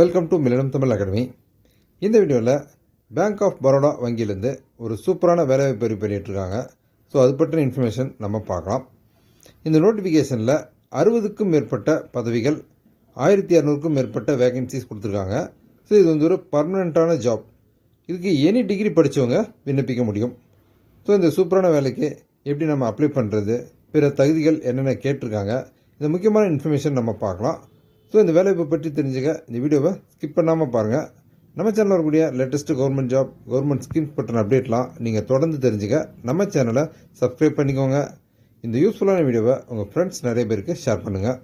Welcome to Milanam Tamil academy இந்த வீடியோவில் bank of Baroda வங்கியிலேருந்து ஒரு சூப்பரான வேலைவாய்ப்பு அறிவிப்பு வெளியிட்டிருக்காங்க ஸோ அது பற்றின இன்ஃபர்மேஷன் நம்ம பார்க்கலாம். இந்த நோட்டிஃபிகேஷனில் அறுபதுக்கும் மேற்பட்ட பதவிகள் ஆயிரத்தி இரநூறுக்கும் மேற்பட்ட வேகன்சிஸ் கொடுத்துருக்காங்க. ஸோ இது வந்து ஒரு பர்மனெண்ட்டான ஜாப் இதுக்கு எனி டிகிரி படித்தவங்க விண்ணப்பிக்க முடியும். ஸோ இந்த சூப்பரான வேலைக்கு எப்படி நம்ம அப்ளை பண்ணுறது பிற தகுதிகள் என்னென்ன கேட்டிருக்காங்க இந்த முக்கியமான இன்ஃபர்மேஷன் நம்ம பார்க்கலாம். ஸோ இந்த வேலைவாய்ப்பை பற்றி தெரிஞ்சுக்க இந்த வீடியோவை ஸ்கிப் பண்ணாமல் பாருங்கள் நம்ம சேனலில் வரக்கூடிய latest government job government schemes பற்றின அப்டேட்லாம் நீங்கள் தொடர்ந்து தெரிஞ்சுக்க. நம்ம சேனலை சப்ஸ்கிரைப் பண்ணிக்கோங்க. இந்த யூஸ்ஃபுல்லான வீடியோவை உங்கள் ஃப்ரெண்ட்ஸ் நிறைய பேருக்கு ஷேர் பண்ணுங்கள்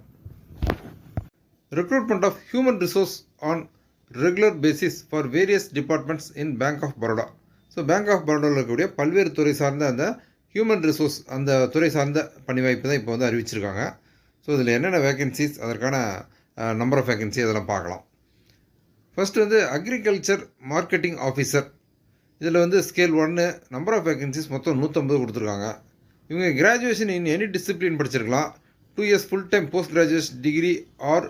recruitment of human resource on regular basis for various departments in bank of Baroda so bank of பரோடாவில் இருக்கக்கூடிய பல்வேறு துறை சார்ந்த அந்த ஹியூமன் ரிசோர்ஸ் அந்த துறை சார்ந்த பணி வாய்ப்பு தான் இப்போ வந்து அறிவிச்சிருக்காங்க. ஸோ இதில் என்னென்ன வேகன்சிஸ் அதற்கான நம்பர் ஆஃப் வேகன்சி அதெல்லாம் பார்க்கலாம். ஃபஸ்ட்டு வந்து அக்ரிகல்ச்சர் மார்க்கெட்டிங் ஆஃபீஸர் இதில் வந்து ஸ்கேல் ஒன்று நம்பர் ஆஃப் வேகன்சிஸ் மொத்தம் நூற்றம்பது கொடுத்துருக்காங்க. இவங்க graduation in any discipline படிச்சிருக்கலாம். Two years full time post graduation degree or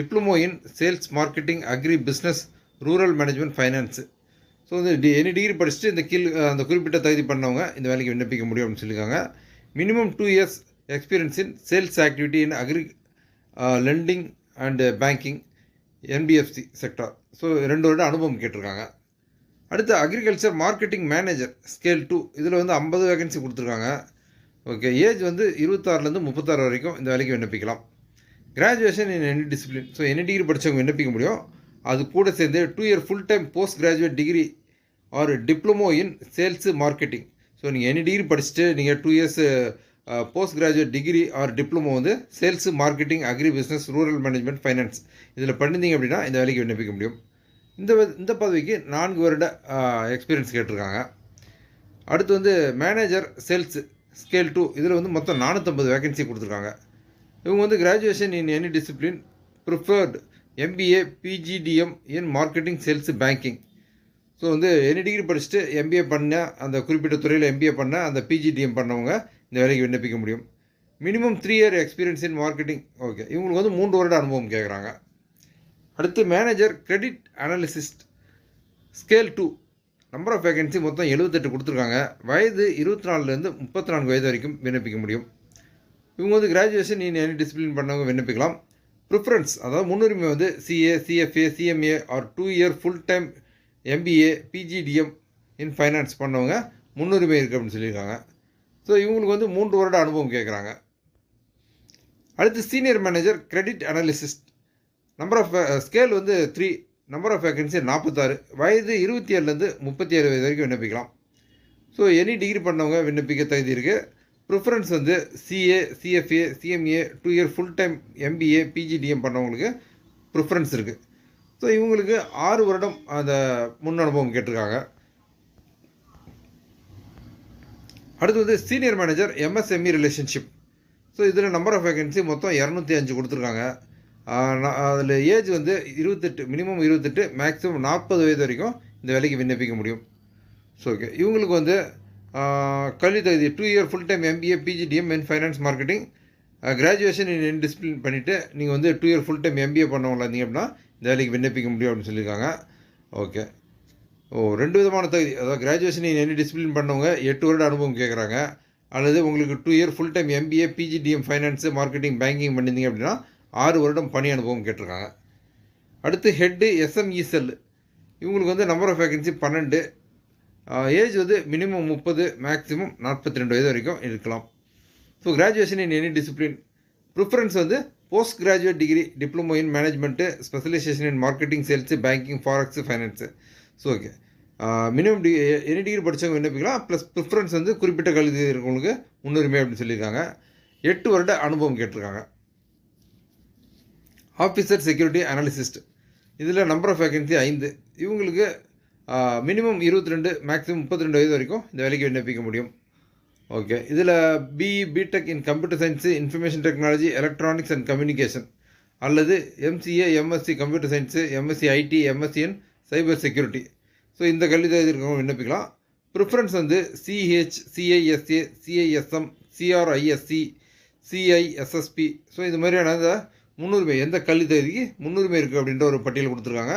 diploma in sales marketing agri business rural management finance so வந்து டி எனி டிகிரி படிச்சுட்டு இந்த கீழ் அந்த குறிப்பிட்ட தகுதி பண்ணவங்க இந்த வேலைக்கு விண்ணப்பிக்க முடியும் அப்படின்னு சொல்லியிருக்காங்க. Minimum two years experience in sales activity in agri lending and banking NBFC sector so ரெண்டு வருட அனுபவம் கேட்டிருக்காங்க. அடுத்து agriculture marketing manager scale two இதில் வந்து ஐம்பது வேகன்சி கொடுத்துருக்காங்க. ஓகே ஏஜ் வந்து இருபத்தாறுலேருந்து முப்பத்தாறு வரைக்கும் இந்த வேலைக்கு விண்ணப்பிக்கலாம். Graduation in any discipline so any degree படித்தவங்க விண்ணப்பிக்க முடியும். அது கூட சேர்ந்து two year full time post graduate degree or diploma in sales marketing so நீங்கள் எனி டிகிரி படிச்சுட்டு நீங்கள் two years post graduate degree or diploma வந்து sales marketing agri business rural management finance இதில் பண்ணியிருந்தீங்க அப்படின்னா இந்த வேலைக்கு விண்ணப்பிக்க முடியும். இந்த இந்த பதவிக்கு நான்கு வருட எக்ஸ்பீரியன்ஸ் கேட்டிருக்காங்க. அடுத்து வந்து மேனேஜர் சேல்ஸ் ஸ்கேல் டூ இதில் வந்து மொத்தம் நானூற்றம்பது வேகன்சி கொடுத்துருக்காங்க. இவங்க வந்து graduation in any discipline preferred MBA PGDM in marketing sales banking so வந்து எனி டிகிரி படிச்சுட்டு எம்பிஏ பண்ண அந்த குறிப்பிட்ட துறையில் எம்பிஏ பண்ண அந்த பிஜிடிஎம் பண்ணவங்க இந்த வேலைக்கு விண்ணப்பிக்க முடியும். Minimum three year experience in marketing okay இவங்களுக்கு வந்து மூன்று வருட அனுபவம் கேட்குறாங்க அடுத்து manager credit analyst scale two number of vacancy மொத்தம் எழுபத்தெட்டு கொடுத்துருக்காங்க. வயது இருபத்தி நாலுலேருந்து முப்பத்தி நான்கு வயது வரைக்கும் விண்ணப்பிக்க முடியும். இவங்க வந்து கிராஜுவேஷன் இன் எனி டிசிப்ளின் பண்ணவங்க விண்ணப்பிக்கலாம். ப்ரிஃபரன்ஸ் அதாவது முன்னுரிமை வந்து CA CFA CMA or two year full time MBA PGDM in finance பண்ணவங்க முன்னுரிமை இருக்குது அப்படின்னு சொல்லியிருக்காங்க. ஸோ இவங்களுக்கு வந்து மூன்று வருட அனுபவம் கேட்குறாங்க. அடுத்து senior manager credit analyst number of scale வந்து த்ரீ நம்பர் ஆஃப் வேகன்சி நாற்பத்தாறு. வயது இருபத்தி ஏழுலேருந்து முப்பத்தி ஏழு வயது வரைக்கும் விண்ணப்பிக்கலாம். ஸோ எனி டிகிரி பண்ணவங்க விண்ணப்பிக்க தகுதி இருக்குது ப்ரிஃபரன்ஸ் வந்து CA CFA CMA two year full time MBA PGDM பண்ணவங்களுக்கு ப்ரிஃபரன்ஸ் இருக்குது ஸோ இவங்களுக்கு ஆறு வருடம் அந்த முன் அனுபவம் கேட்டிருக்காங்க. அடுத்து வந்து senior manager MSME relationship so இதில் நம்பர் ஆஃப் வேகன்சி மொத்தம் இரநூத்தி அஞ்சு கொடுத்துருக்காங்க. அதில் ஏஜ் வந்து இருபத்தெட்டு மினிமம் இருபத்தெட்டு மேக்ஸிமம் நாற்பது வயது வரைக்கும் இந்த வேலைக்கு விண்ணப்பிக்க முடியும். ஸோ ஓகே இவங்களுக்கு வந்து கல்வி தகுதி two year full time MBA PGDM in finance marketing graduation in in discipline பண்ணிவிட்டு நீங்கள் வந்து two year full time MBA பண்ணவங்களா இருந்தீங்க அப்படின்னா இந்த வேலைக்கு விண்ணப்பிக்க முடியும் அப்படின்னு சொல்லியிருக்காங்க. ஓகே ஓ ரெண்டு விதமான தகுதி. அதாவது கிராஜுவேஷன் இன் எனி டிசிப்ளின் பண்ணவங்க எட்டு வருட அனுபவம் கேட்குறாங்க அல்லது உங்களுக்கு two year full time MBA PGDM finance marketing banking பண்ணியிருந்தீங்க அப்படின்னா ஆறு வருடம் பணி அனுபவம் கேட்டிருக்காங்க. அடுத்து ஹெட்டு எஸ்எம்இ செல் இவங்களுக்கு வந்து நம்பர் ஆஃப் வேகன்சி பன்னெண்டு. ஏஜ் வந்து மினிமம் முப்பது மேக்ஸிமம் நாற்பத்தி ரெண்டு வயது வரைக்கும் இருக்கலாம். So graduation in any discipline preference வந்து post graduate degree diploma in management specialisation in marketing sales banking forex finance so okay minimum the any degree படித்தவங்க விண்ணப்பிக்கலாம். ப்ளஸ் ப்ரிஃபரன்ஸ் வந்து குறிப்பிட்ட கல்வி இருக்கவங்களுக்கு முன்னுரிமை அப்படின்னு சொல்லியிருக்காங்க. எட்டு வருட அனுபவம் கேட்டிருக்காங்க. ஆஃபீஸர் செக்யூரிட்டி அனாலிசிஸ்ட் இதில் நம்பர் ஆஃப் வேகன்சி ஐந்து. இவங்களுக்கு மினிமம் இருபத்தி ரெண்டு மேக்ஸிமம் முப்பத்தி ரெண்டு வயது வரைக்கும் இந்த வேலைக்கு விண்ணப்பிக்க முடியும். ஓகே இதில் BE BTech in computer science information technology electronics and communication அல்லது MCA MSc computer science MSc IT MSc in cyber security so இந்த கல்வி தகுதி இருக்கவங்க விண்ணப்பிக்கலாம். ப்ரிஃபரன்ஸ் வந்து சிஹெச் சிஐஎஸ்ஏ சிஐஎஸ்எம் சிஆர்ஐஎஸ்சி சிஐஎஸ்எஸ்பி ஸோ இது மாதிரியான இந்த முன்னுரிமை எந்த கல்வி தகுதிக்கு முன்னுரிமை இருக்குது அப்படின்ற ஒரு பட்டியல் கொடுத்துருக்காங்க.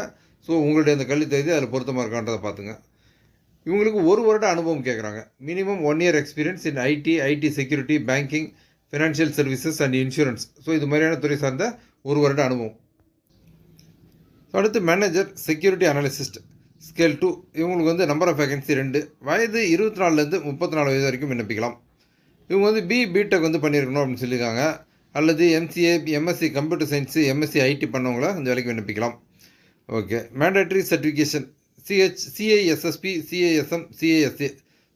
ஸோ உங்களுடைய அந்த கல்வி தகுதி அதில் பொருத்தமாக இருக்கான்றதை பார்த்துங்க இவங்களுக்கு ஒரு வருட அனுபவம் கேட்குறாங்க minimum one year experience in IT IT security banking financial services and insurance so இது மாதிரியான துறை சார்ந்த ஒரு வருட அனுபவம். அடுத்து manager security analyst scale two இவங்களுக்கு வந்து நம்பர் ஆஃப் வேகன்சி ரெண்டு. வயது இருபத்தி நாலுலேருந்து முப்பத்தி நாலு வயது வரைக்கும் விண்ணப்பிக்கலாம். இவங்க வந்து பி பிடெக் வந்து பண்ணியிருக்கணும் அப்படின்னு சொல்லியிருக்காங்க. அல்லது MCA MSc computer science MSc IT பண்ணவங்கள இந்த வேலைக்கு விண்ணப்பிக்கலாம். Okay mandatory certification CH CISSP CISM CISA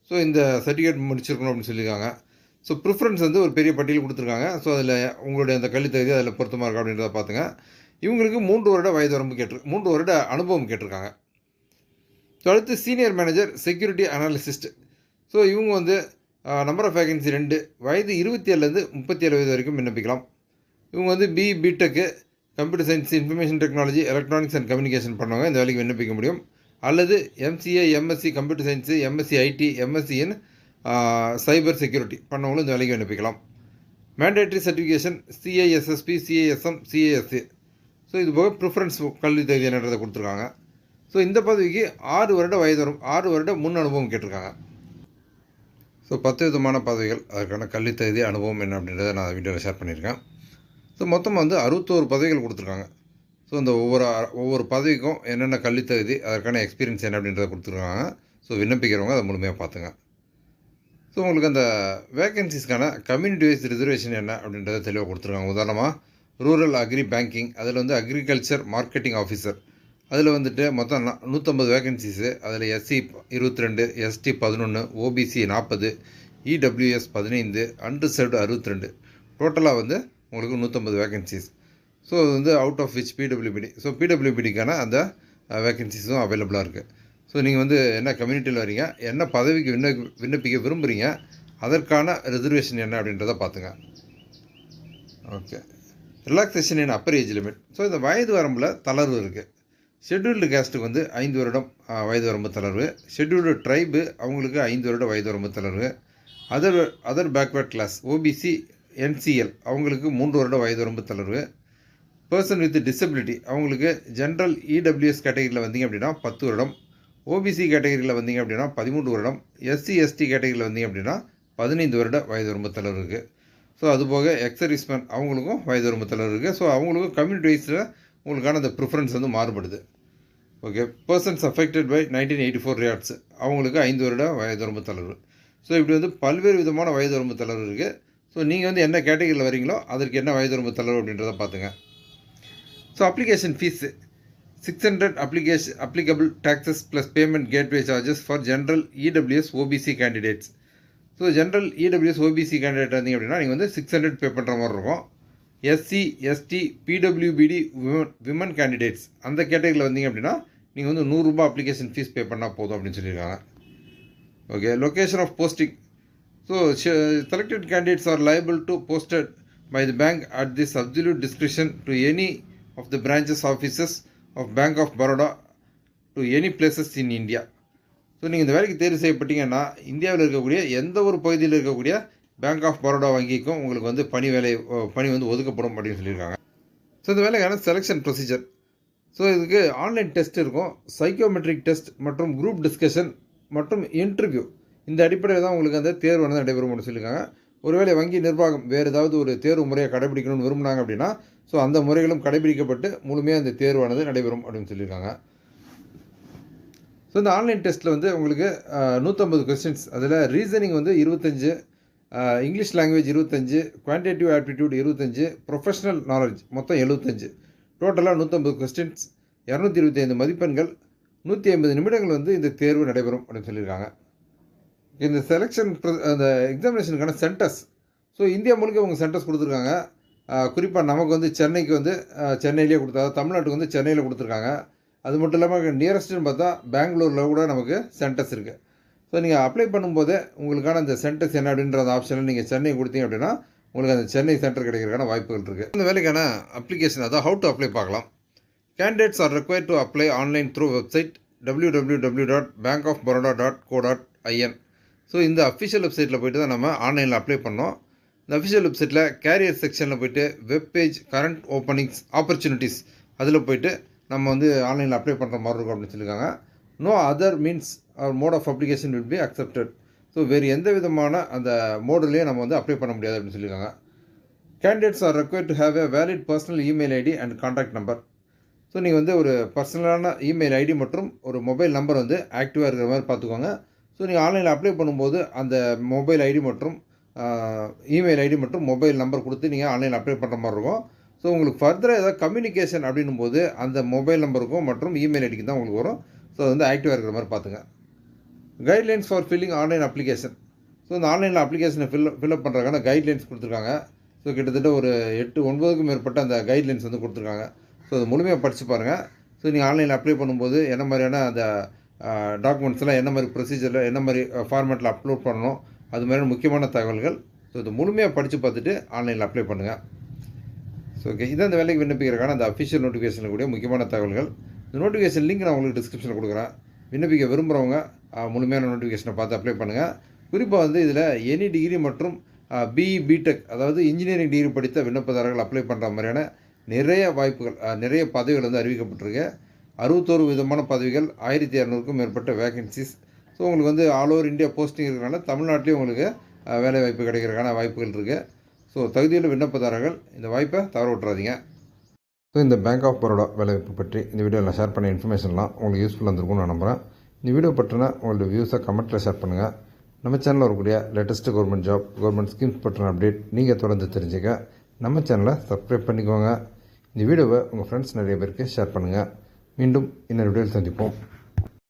so இந்த சர்டிஃபிகேட் முடிச்சிருக்கணும் அப்படின்னு சொல்லியிருக்காங்க. ஸோ ப்ரிஃபரன்ஸ் வந்து ஒரு பெரிய பட்டியல் கொடுத்துருக்காங்க. ஸோ அதில் உங்களுடைய அந்த கல்வி தகுதி அதில் பொருத்தமாக இருக்கா அப்படின்றத பார்த்துங்க இவங்களுக்கு மூன்று வருட வயது வரம்பு கேட்டு மூன்று வருட அனுபவம் கேட்டிருக்காங்க. அடுத்து senior manager security analyst so இவங்க வந்து நம்பர் ஆஃப் வேகன்சி ரெண்டு வயது இருபத்தி ஏழுலேருந்து முப்பத்தி ஏழு வயது வரைக்கும் விண்ணப்பிக்கலாம். இவங்க வந்து B BTech computer science information technology electronics and communication பண்ணுவாங்க. இந்த வேலைக்கு விண்ணப்பிக்க முடியும். அல்லது MCA MSc computer science MSc IT MSc cyber security பண்ணவங்களும் இந்த வேலைக்கு விண்ணப்பிக்கலாம். Mandatory certification CISSP CASM CASC so இது போக ப்ரிஃபரன்ஸ் கல்வி தகுதி என்னன்றதை கொடுத்துருக்காங்க. ஸோ இந்த பதவிக்கு ஆறு வருட வயது வரும். ஆறு வருட முன் அனுபவம் கேட்டிருக்காங்க. ஸோ பத்து விதமான பதவிகள். அதற்கான கல்வி தகுதி அனுபவம் என்ன அப்படின்றத நான் வீடியோவில் ஷேர் பண்ணியிருக்கேன். ஸோ மொத்தம் வந்து அறுபத்தோரு பதவிகள் கொடுத்துருக்காங்க. ஸோ இந்த ஒவ்வொரு ஒவ்வொரு பதவிக்கும் என்னென்ன கல்வி தகுதி அதற்கான எக்ஸ்பீரியன்ஸ் என்ன அப்படின்றத கொடுத்துருக்காங்க. ஸோ விண்ணப்பிக்கிறவங்க அதை முழுமையாக பார்த்துங்க. ஸோ உங்களுக்கு அந்த வேகன்சிஸ்க்கான கம்யூனிட்டி வைஸ் ரிசர்வேஷன் என்ன அப்படின்றத தெளிவாக கொடுத்துருக்காங்க. உதாரணமாக ரூரல் அக்ரி பேங்கிங் அதில் வந்து அக்ரிகல்ச்சர் மார்க்கெட்டிங் ஆஃபீஸர் அதில் வந்துட்டு மொத்தம் நூற்றம்பது வேகன்சிஸு அதில் எஸ்சி இருபத்தி ரெண்டு எஸ்டி பதினொன்று ஓபிசி நாற்பது இடபிள்யூஎஸ் பதினைந்து அன்ரிசர்வ்டு அறுபத்தி ரெண்டு டோட்டலாக வந்து உங்களுக்கு நூற்றம்பது வேகன்சிஸ் ஸோ அது வந்து out of which PWBPD so பிடபிள்யூபிடிக்கான அந்த வேகன்சிஸும் அவைலபிளாக இருக்குது ஸோ நீங்கள் வந்து என்ன கம்யூனிட்டியில் வரீங்க என்ன பதவிக்கு விண்ண விண்ணப்பிக்க விரும்புகிறீங்க அதற்கான ரிசர்வேஷன் என்ன அப்படின்றத பார்த்துங்க okay relaxation in upper age limit so இந்த வயது வரம்பில் தளர்வு இருக்குது ஷெட்யூல்டு கேஸ்ட்டுக்கு வந்து ஐந்து வருடம் வயது வரம்பு தளர்வு. ஷெட்யூல்டு ட்ரைபு அவங்களுக்கு ஐந்து வருட வயது வரம்பு தளர்வு. Other other backward class OBC NCL அவங்களுக்கு மூன்று வருட வயது வரம்பு தளர்வு. பர்சன் வித் டிசபிலிட்டி அவங்களுக்கு ஜென்ரல் இடபிள்யூஎஸ் கேட்டகரியில் வந்தீங்க அப்படின்னா பத்து வருடம். ஓபிசி கேட்டகரியில் வந்தீங்க அப்படின்னா பதிமூன்று வருடம். எஸ்சி எஸ்டி கேட்டகரியில் வந்தீங்க அப்படின்னா பதினைந்து வருட வயது வரம்பு தளர்வு இருக்குது ஸோ அதுபோக எக்ஸர்வீஸ்மேன் அவங்களுக்கும் வயது வரம்பு தளர்வு இருக்குது ஸோ அவங்களுக்கும் கம்யூனிட்டி வைஸில் உங்களுக்கான அந்த ப்ரிஃபரன்ஸ் வந்து மாறுபடுது. Okay persons affected by nineteen eighty four riots அவங்களுக்கு ஐந்து வருட வயதுரம்பு தளர்வு. ஸோ இப்படி வந்து பல்வேறு விதமான வயதுரம்பு தளர்வு இருக்குது ஸோ நீங்கள் வந்து என்ன கேட்டகரியில் வரீங்களோ அதற்கு என்ன வயதுரம்பு தளர்வு அப்படின்றத பார்த்துங்க so application fees six hundred application applicable taxes plus payment gateway charges for general EWS OBC candidates so general EWS OBC candidate வந்தீங்க அப்படின்னா நீங்கள் வந்து சிக்ஸ் ஹண்ட்ரட் பே பண்ணுற மாதிரி இருக்கும். SC ST PWBPD women candidates அந்த கேட்டகரியில் வந்தீங்க அப்படின்னா நீங்கள் வந்து நூறுரூபா அப்ளிகேஷன் ஃபீஸ் பே பண்ணால் போதும் அப்படின்னு சொல்லியிருக்காங்க. Okay location of posting so selected candidates are liable to posted by the bank at the substitute discretion to any of the branches offices of Bank of Baroda to any places in India so நீங்கள் இந்த வேலைக்கு தேர்வு செய்யப்பட்டீங்கன்னா இந்தியாவில் இருக்கக்கூடிய எந்த ஒரு பகுதியில் இருக்கக்கூடிய பேங்க் ஆஃப் பரோடா வங்கிக்கும் உங்களுக்கு வந்து பணி வேலை பணி வந்து ஒதுக்கப்படும் அப்படின்னு சொல்லியிருக்காங்க. ஸோ இந்த வேலைக்கான செலெக்ஷன் ப்ரொசீஜர் ஸோ இதுக்கு ஆன்லைன் டெஸ்ட் இருக்கும். சைக்கோமெட்ரிக் டெஸ்ட் மற்றும் குரூப் டிஸ்கஷன் மற்றும் இன்டர்வியூ இந்த அடிப்படையில் தான் உங்களுக்கு அந்த தேர்வானது நடைபெறும்னு சொல்லியிருக்காங்க. ஒருவேளை வங்கி நிர்வாகம் வேறு ஏதாவது ஒரு தேர்வு முறையை கடைபிடிக்கணும்னு விரும்புனாங்க அப்படின்னா ஸோ அந்த முறைகளும் கடைபிடிக்கப்பட்டு முழுமையாக அந்த தேர்வானது நடைபெறும் அப்படின்னு சொல்லியிருக்காங்க. ஸோ இந்த ஆன்லைன் டெஸ்ட்டில் வந்து உங்களுக்கு நூற்றம்பது கொஸ்டின்ஸ் அதில் ரீசனிங் வந்து இருபத்தஞ்சு இங்கிலீஷ் லாங்குவேஜ் இருபத்தஞ்சு குவான்டிட்டிவ் ஆப்டிடியூட் இருபத்தஞ்சு ப்ரொஃபஷனல் நாலேஜ் மொத்தம் எழுபத்தஞ்சு. டோட்டலாக நூற்றம்பது கொஸ்டின்ஸ் இரநூத்தி இருபத்தி ஐந்து மதிப்பெண்கள் நூற்றி ஐம்பது நிமிடங்கள் வந்து இந்த தேர்வு நடைபெறும் அப்படின்னு சொல்லியிருக்காங்க. இந்த செலெக்ஷன் அந்த எக்ஸாமினேஷனுக்கான சென்டர்ஸ் ஸோ இந்தியா முழுக்க அவங்க சென்டர்ஸ் கொடுத்துருக்காங்க. குறிப்பாக நமக்கு வந்து சென்னைக்கு வந்து சென்னையிலே கொடுத்தா தமிழ்நாட்டுக்கு வந்து சென்னையில் கொடுத்துருக்காங்க. அது மட்டும் இல்லாமல் நியரஸ்ட்டுன்னு பார்த்தா பெங்களூரில் கூட நமக்கு சென்டர்ஸ் இருக்குது ஸோ நீங்கள் அப்ளை பண்ணும்போது உங்களுக்கான அந்த சென்டர்ஸ் என்ன அப்படின்ற அந்த ஆப்ஷனில் நீங்கள் சென்னை கொடுத்தீங்க அப்படின்னா உங்களுக்கு அந்த சென்னை சென்டர் கிடைக்கிறதுக்கான வாய்ப்புகள் இருக்குது இந்த வேலைக்கான அப்ளிகேஷன் அதான் ஹவு டு அப்ளை பார்க்கலாம். Candidates are required to apply online through website W W W dot bank of Baroda dot co dot IN so இந்த அஃபிஷியல் வெப்சைட்டில் போயிட்டு தான் நம்ம ஆன்லைனில் அப்ளை பண்ணோம். இந்த அஃபிஷியல் வெப்சைட்டில் கேரியர் செக்ஷனில் போயிட்டு web page current openings opportunities அதில் போயிட்டு நம்ம வந்து ஆன்லைனில் அப்ளை பண்ணுற மாதிரி இருக்கும் அப்படின்னு சொல்லியிருக்காங்க. No other means or mode of application will be accepted so வேறு எந்த விதமான அந்த மோடுலேயே நம்ம வந்து அப்ளை பண்ண முடியாது அப்படின்னு சொல்லியிருக்காங்க. Candidates are required to have a valid personal email ID and contact number so நீங்கள் வந்து ஒரு பர்சனலான இமெயில் ஐடி மற்றும் ஒரு மொபைல் நம்பர் வந்து ஆக்டிவாக இருக்கிற மாதிரி பார்த்துக்கோங்க. ஸோ நீங்கள் ஆன்லைனில் அப்ளை பண்ணும்போது அந்த மொபைல் ஐடி மற்றும் இமெயில் ஐடி மற்றும் மொபைல் நம்பர் கொடுத்து நீங்கள் ஆன்லைனில் அப்ளை பண்ணுற மாதிரி இருக்கும். ஸோ உங்களுக்கு ஃபர்தராக ஏதாவது கம்யூனிகேஷன் அப்படின்னும் போது அந்த மொபைல் நம்பருக்கும் மற்றும் இமெயில் ஐடிக்கு தான் உங்களுக்கு வரும். ஸோ அது வந்து ஆக்டிவாக இருக்கிற மாதிரி பார்த்துங்க. Guidelines for filling online application so இந்த ஆன்லைனில் அப்ளிகேஷனை ஃபில் ஃபில்அப் பண்ணுறதுக்கான கைட்லைன்ஸ் கொடுத்துருக்காங்க. ஸோ கிட்டத்தட்ட ஒரு எட்டு ஒன்பதுக்கும் மேற்பட்ட அந்த கைட்லைன்ஸ் வந்து கொடுத்துருக்காங்க. ஸோ அது முழுமையாக படித்து பாருங்கள் ஸோ நீங்கள் ஆன்லைனில் அப்ளை பண்ணும்போது என்ன மாதிரியான அந்த டாக்குமெண்ட்ஸ்லாம் என்ன மாதிரி ப்ரொசீஜரில் என்ன மாதிரி ஃபார்மேட்டில் அப்லோட் பண்ணணும் அது மாதிரியான முக்கியமான தகவல்கள் ஸோ இது முழுமையாக படித்து பார்த்துட்டு ஆன்லைனில் அப்ளை பண்ணுங்கள் ஸோ ஓகே இதான் இந்த வேலைக்கு விண்ணப்பிக்கிறக்கான அந்த அஃபிஷியல் நோட்டிஃபிகேஷனில் கூடிய முக்கியமான தகவல்கள். இந்த நோட்டிஃபிகேஷன் லிங்க் நான் உங்களுக்கு டிஸ்கிரிப்ஷனில் கொடுக்குறேன். விண்ணப்பிக்க விரும்புகிறவங்க முழுமையான நோட்டிஃபிகேஷனை பார்த்து அப்ளை பண்ணுங்கள் குறிப்பாக வந்து இதில் எனி டிகிரி மற்றும் பிஇ பிடெக் அதாவது இன்ஜினியரிங் டிகிரி படித்த விண்ணப்பதாரர்கள் அப்ளை பண்ணுற மாதிரியான நிறைய வாய்ப்புகள் நிறைய பதவிகள் வந்து அறிவிக்கப்பட்டிருக்கு. அறுபத்தோரு விதமான பதவிகள் ஆயிரத்தி இரநூறுக்கும் மேற்பட்ட வேகன்சிஸ் ஸோ உங்களுக்கு வந்து ஆல் ஓவர் இந்தியா போஸ்டிங் இருக்கிறனால தமிழ்நாட்டிலையும் உங்களுக்கு வேலை வாய்ப்பு கிடைக்கிறதுக்கான வாய்ப்புகள் இருக்குது ஸோ தகுதியுள்ள விண்ணப்பதாரர்கள் இந்த வாய்ப்பை தவற விட்டுறாதீங்க ஸோ இந்த பேங்க் ஆஃப் பரோடா வேலைவாய்ப்பு பற்றி இந்த வீடியோவில் ஷேர் பண்ண இன்ஃபர்மேஷன்லாம் உங்களுக்கு யூஸ்ஃபுல்லாக இருந்திருக்கும்னு நான் நம்புகிறேன் இந்த வீடியோ பற்றினா உங்களோட வியூஸை கமெண்ட்டில் ஷேர் பண்ணுங்கள் நம்ம சேனலில் வரக்கூடிய latest government job government schemes பற்றின அப்டேட் நீங்கள் தொடர்ந்து தெரிஞ்சுக்க. நம்ம சேனலை சப்ஸ்கிரைப் பண்ணிக்கோங்க. இந்த வீடியோவை உங்கள் ஃப்ரெண்ட்ஸ் நிறைய பேருக்கு ஷேர் பண்ணுங்கள் மீண்டும் இன்னொரு வீடியோவில் சந்திப்போம்.